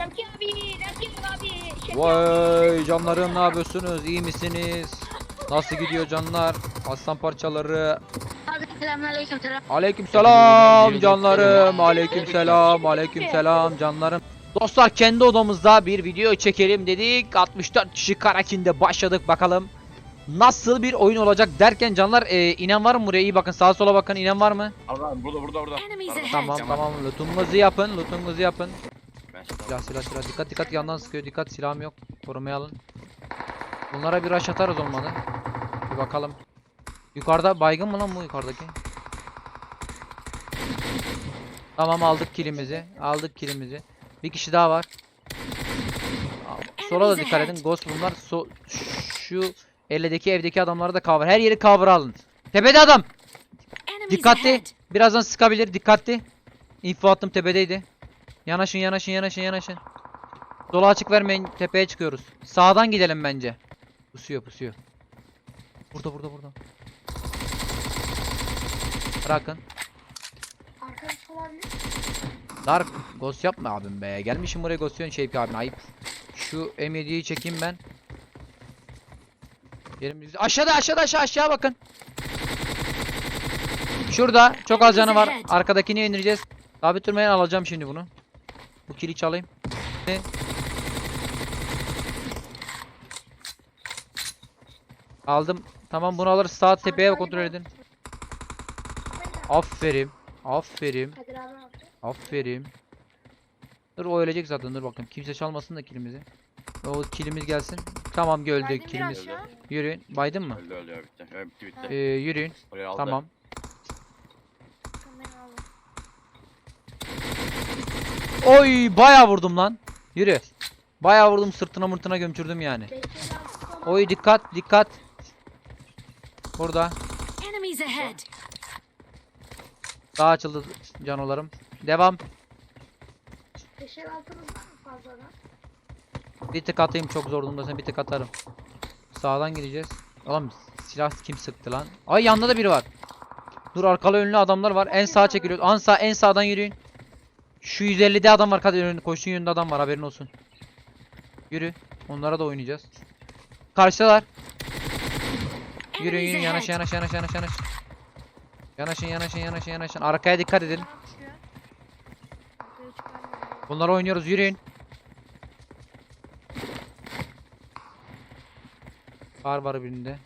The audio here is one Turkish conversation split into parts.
Abi, abi. Vay canlarım ne yapıyorsunuz? İyi misiniz? Nasıl gidiyor canlar? Aslan parçaları. Abi selamünaleyküm selam. Aleykümselam canlarım. Aleykümselam. Aleykümselam canlarım. Dostlar kendi odamızda bir video çekelim dedik. 64 kişi Karakin'de başladık bakalım. Nasıl bir oyun olacak derken canlar e, inen var mı buraya iyi bakın sağa sola bakın inen var mı? Allah burada burada burada. Enemies Araba. ahead. Tamam tamam lootunuzu yapın lootunuzu yapın. Silah silah silah dikkat dikkat yandan sıkıyor dikkat silahım yok korumaya alın. Bunlara bir rush atarız olmadı. Bir bakalım. Yukarıda baygın mı lan bu yukarıdaki? Tamam aldık kilimizi aldık kilimizi. Bir kişi daha var. Sola da dikkat edin ghost bunlar. So şu eldeki evdeki adamları da cover. Her yeri cover alın. Tepede adam. Dikkatli. Birazdan sıkabilir. Dikkatli. Info attım tepedeydi. Yanaşın yanaşın yanaşın yanaşın. Sola açık vermeyin. Tepeye çıkıyoruz. Sağdan gidelim bence. Pusuyor pusuyor. Burada burada burada. Bırakın. Arkadaş olabilir. Dark ghost yapma abim be. Gelmişim buraya ghost yiyorsun Şevki abin ayıp. Şu M7'yi çekeyim ben. Yerimiz aşağıda aşağıda aşağı aşağı bakın. Şurada çok az canı var. Arkadakini indireceğiz. Sabit durmayın alacağım şimdi bunu. Bu kili çalayım. Aldım. Tamam bunu alırız. Sağ tepeye kontrol edin. Aferin. Aferin. Aferin. Dur o ölecek zaten dur bakayım. Kimse çalmasın da kilimizi. O kilimiz gelsin. Tamam öldü Baydın kilimiz. Yürüyün. Baydın mı? Öldü öldü bitti. Evet, bitti bitti. Ee, yürüyün. Oraya aldı. Tamam. Beni alın. Oy bayağı vurdum lan. Yürü. Bayağı vurdum sırtına mırtına gömçürdüm yani. Oy dikkat dikkat. Burada. Daha açıldı canolarım. Devam. Bir tık atayım çok zor durumdasın bir tık atarım. Sağdan gideceğiz. Oğlum silah kim sıktı lan? Ay yanında da biri var. Dur arkalı önlü adamlar var. En sağa çekiliyoruz. En sağ en sağdan yürüyün. Şu 150'de adam var. Kadir önünde koşun yönünde adam var haberin olsun. Yürü. Onlara da oynayacağız. Karşıdalar. Yürü Enemies yürü yanaş yanaş yanaş yanaş yanaş. Yanaşın yanaşın yanaşın yanaşın. Arkaya dikkat edin. Bunlara oynuyoruz yürüyün. Var var birinde.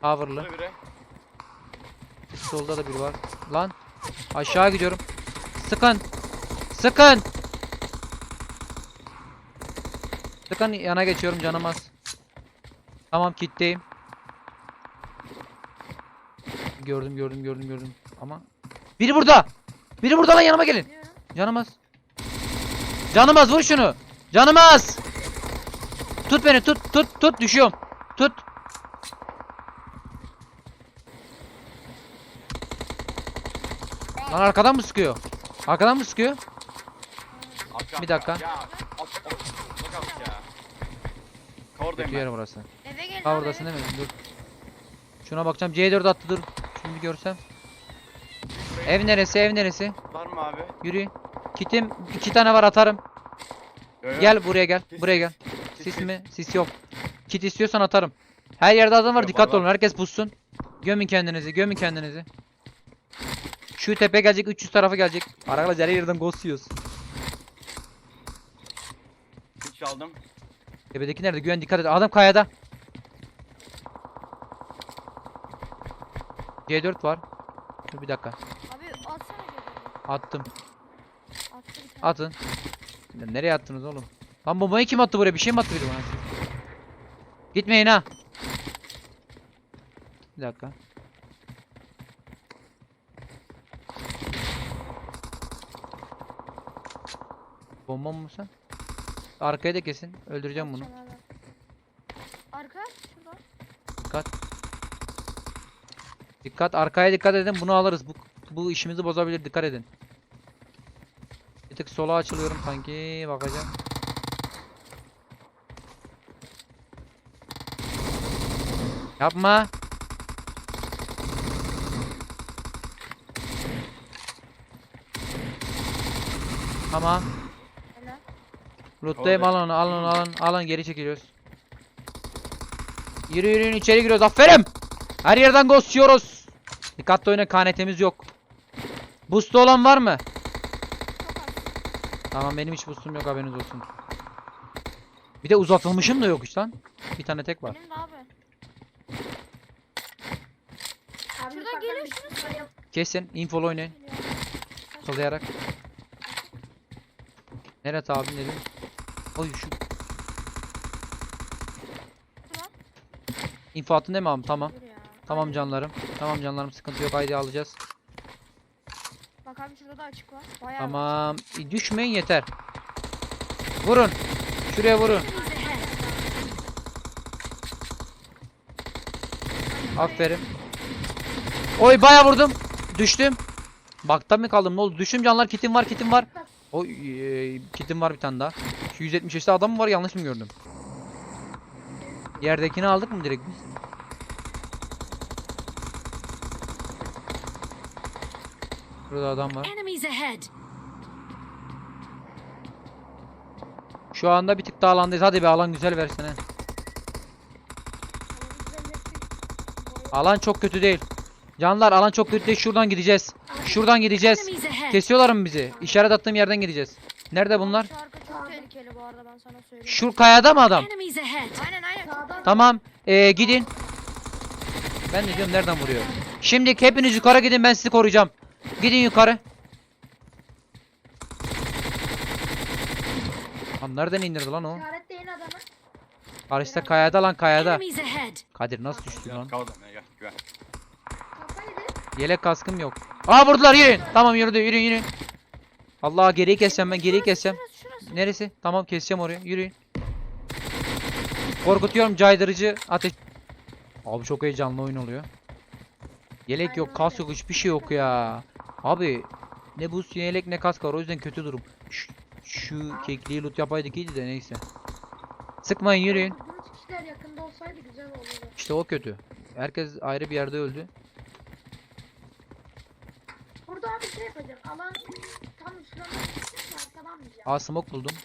Coverlı. Solda da biri var. Lan. Aşağı gidiyorum. Sıkın. Sıkın. Sıkın yana geçiyorum canım az. Tamam kitleyim. Gördüm gördüm gördüm gördüm. Ama. Biri burada. Biri burada lan yanıma gelin. Canım az. Canım az vur şunu. Canım az. Tut beni tut tut tut düşüyorum. Tut. Lan arkadan mı sıkıyor? Arkadan mı sıkıyor? Bir dakika. Kötü ben. yer burası. Eve gelin Ha oradasın değil mi? Dur. Şuna bakacağım. C4 attı dur. Şimdi görsem. Ev neresi? Ev neresi? Var mı abi? Yürü. Kitim iki tane var atarım. Yo, yo. Gel buraya gel. Buraya gel. sis, mi? Sis yok. Kit istiyorsan atarım. Her yerde adam var. Yok, Dikkatli var, olun. Herkes pussun. Gömün kendinizi. Gömün kendinizi. Şu tepe gelecek. 300 tarafa gelecek. Arkadaşlar her yerden ghost yiyoruz. Hiç çaldım. Tepedeki nerede? Güven dikkat et. Adam kayada. C4 var. Dur bir dakika. Abi atsana geri. Attım. Attı bir tane. Atın. Lan Nereye attınız oğlum? Lan bombayı kim attı buraya? Bir şey mi attı biri bana? Gitmeyin ha. Bir dakika. Bomba mı sen? Arkaya da kesin. Öldüreceğim bunu. Arka şurada. Dikkat. Dikkat. Arkaya dikkat edin. Bunu alırız. Bu, bu işimizi bozabilir. Dikkat edin. Bir tık sola açılıyorum sanki. Bakacağım. Yapma. Tamam. Loot'tayım Orada. alın alın alın alın geri çekiliyoruz. Yürü yürü yürü, içeri giriyoruz aferin. Her yerden ghost yiyoruz. Dikkatli oyna KNT'miz yok. Boost'u olan var mı? Tamam benim hiç boost'um yok haberiniz olsun. Bir de uzatılmışım da yok hiç lan. Bir tane tek var. Benim de abi. Şuradan geliyor, Kesin infolu oynayın. Geliyor. Sallayarak. Nerede abim dedim. Oy şu. İnfo attın değil mi abi? Tamam. Tamam canlarım. Tamam canlarım sıkıntı yok. Haydi alacağız. Bak abi şurada da açık var. Bayağı var. Tamam. E, Düşmeyin yeter. Vurun. Şuraya vurun. Aferin. Oy baya vurdum. Düştüm. Bakta mı kaldım ne oldu? Düştüm canlar kitim var kitim var. Oy e, kitim var bir tane daha. Şu 175'te adam mı var yanlış mı gördüm? Yerdekini aldık mı direkt biz? Burada adam var. Şu anda bir tık daha alandayız. Hadi be alan güzel versene. Alan çok kötü değil. Canlar alan çok kötü değil. Şuradan gideceğiz. Şuradan gideceğiz. Kesiyorlar mı bizi? İşaret attığım yerden gideceğiz. Nerede bunlar? Şu arka çok tehlikeli bu arada ben sana söyleyeyim. Şu kayada mı adam? Aynen aynen. Tamam. Ee, gidin. Ben de diyorum nereden vuruyor. Şimdi hepiniz yukarı gidin ben sizi koruyacağım. Gidin yukarı. Lan nereden indirdi lan o? işaretleyin adamı. Karşıda kayada lan kayada. Kadir nasıl düştü lan? Kaldım ya gel güven. Kafaydı. Yelek kaskım yok. Aa vurdular yürüyün. Tamam yürüdü yürüyün yürüyün. Allah geriyi keseceğim ben geriyi keseceğim. Şurası şurası. Neresi? Tamam keseceğim oraya. Yürüyün. Korkutuyorum caydırıcı ateş. Abi çok heyecanlı oyun oluyor. Yelek yok, kas yok, hiçbir şey yok ya. Abi ne boost yelek ne kask var o yüzden kötü durum. Şu, şu kekliği loot yapaydık iyiydi de neyse. Sıkmayın yürüyün. İşte o kötü. Herkes ayrı bir yerde öldü. Burada abi şey yapacağım. Alan tam arkadan diyeceğim. Aa smoke buldum.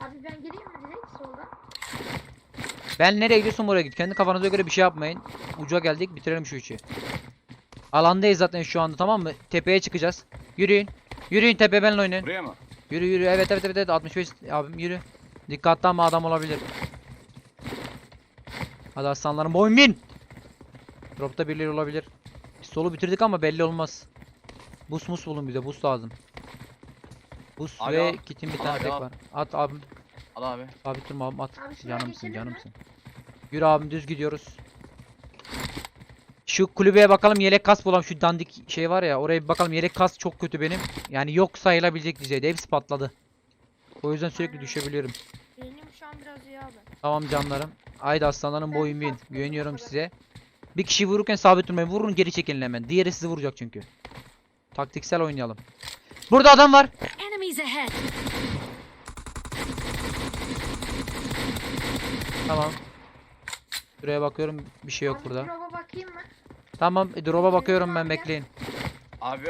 Abi ben gireyim mi direkt soldan? Ben nereye gidiyorsam oraya git. Kendi kafanıza göre bir şey yapmayın. Uca geldik bitirelim şu işi. Alandayız zaten şu anda tamam mı? Tepeye çıkacağız. Yürüyün. Yürüyün tepe benimle oynayın. Buraya mı? Yürü yürü evet evet evet, evet 65 abim yürü. Dikkatli ama adam olabilir. Hadi aslanlarım boyun bin. Dropta birileri olabilir. Solu bitirdik ama belli olmaz. Bus mus bulun bize bus lazım. Bus Abi ve al. kitin bir tane abi, tek var. At abim. Al abi. Sabit durma abim at. Abi Canımsın canımsın. Yürü abim düz gidiyoruz. Şu kulübeye bakalım yelek kas bulalım şu dandik şey var ya oraya bir bakalım yelek kas çok kötü benim. Yani yok sayılabilecek düzeyde hepsi patladı. O yüzden sürekli düşebiliyorum. Benim şu an biraz iyi abi. Tamam canlarım. Haydi aslanlarım boyun bin. Güveniyorum size. Bir kişi vururken sabit durmayın. Vurun geri çekilin hemen. Diğeri sizi vuracak çünkü. Taktiksel oynayalım. Burada adam var. Tamam. Şuraya bakıyorum. Bir şey yok abi burada. drop'a bakayım mı? Tamam. e, Drop'a bakıyorum ben bekleyin. Abi.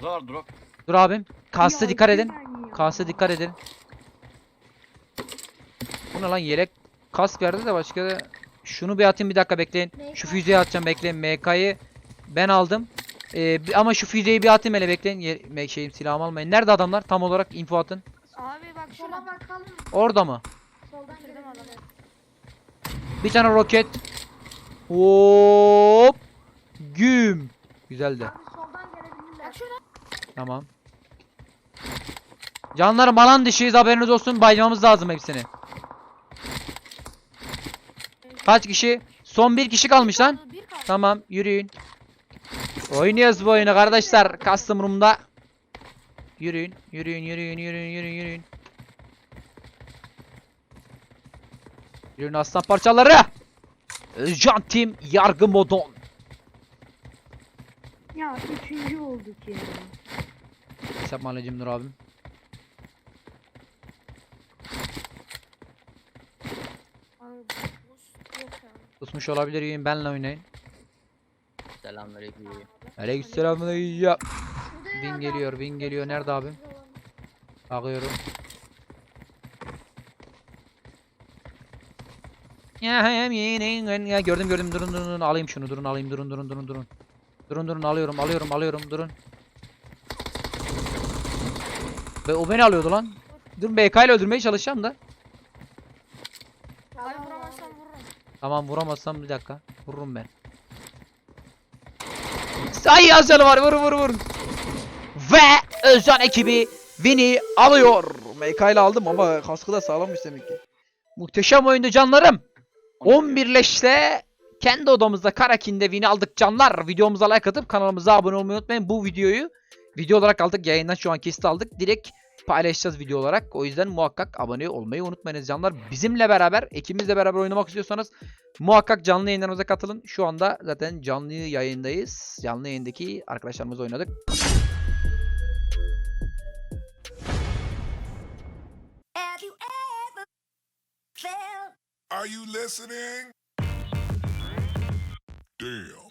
Burada var drop. Dur abim. Kasta dikkat edin. Kasta dikkat edin. Bu ne lan yelek kask verdi de başka da şunu bir atayım bir dakika bekleyin. Şu füzeyi atacağım bekleyin. MK'yı ben aldım. Ee, ama şu füzeyi bir atayım hele bekleyin. Ye- şeyim silahımı almayın. Nerede adamlar? Tam olarak info atın. Abi bak şurada. bakalım. Orada mı? Soldan girelim. adamı. Bir tane roket. Hop. Güm. Güzeldi. Abi soldan gelebilirler. Bak. Tamam. Canlarım alan dışıyız haberiniz olsun. Baymamız lazım hepsini. Kaç kişi? Son bir kişi kalmış lan. Bir kaldı. Tamam yürüyün. Oynuyoruz bu oyunu kardeşler. Custom room'da. Yürüyün, yürüyün, yürüyün, yürüyün, yürüyün, yürüyün. Yürüyün aslan parçaları. Can Team yargı modon. Ya üçüncü olduk ya. Hesap mahallecim Nur abim. Abi boost yok yani. Susmuş olabilir yürüyün benle oynayın. Selamünaleyküm. Aleykümselam ya. Şurada Bin geliyor, bin geliyor. Nerede abim? Bakıyorum. Gördüm gördüm durun durun durun alayım şunu durun alayım durun durun durun durun. Durun durun alıyorum alıyorum alıyorum durun. Ve o beni alıyordu lan. Dur BK ile öldürmeye çalışacağım da. Abi Tamam, vuramazsam vururum. Tamam vuramazsam bir dakika. Vururum ben. Ay canı var vur vur vur. Ve Özcan ekibi Win'i alıyor. MK ile aldım ama kaskı da sağlammış demek ki. Muhteşem oyundu canlarım. 11 leşle kendi odamızda Karakin'de Win'i aldık canlar. Videomuza like atıp kanalımıza abone olmayı unutmayın. Bu videoyu video olarak aldık. Yayından şu an kesit aldık. Direkt paylaşacağız video olarak. O yüzden muhakkak abone olmayı unutmayınız canlar. Bizimle beraber, ekibimizle beraber oynamak istiyorsanız muhakkak canlı yayınlarımıza katılın. Şu anda zaten canlı yayındayız. Canlı yayındaki arkadaşlarımızla oynadık. Are you listening? Damn.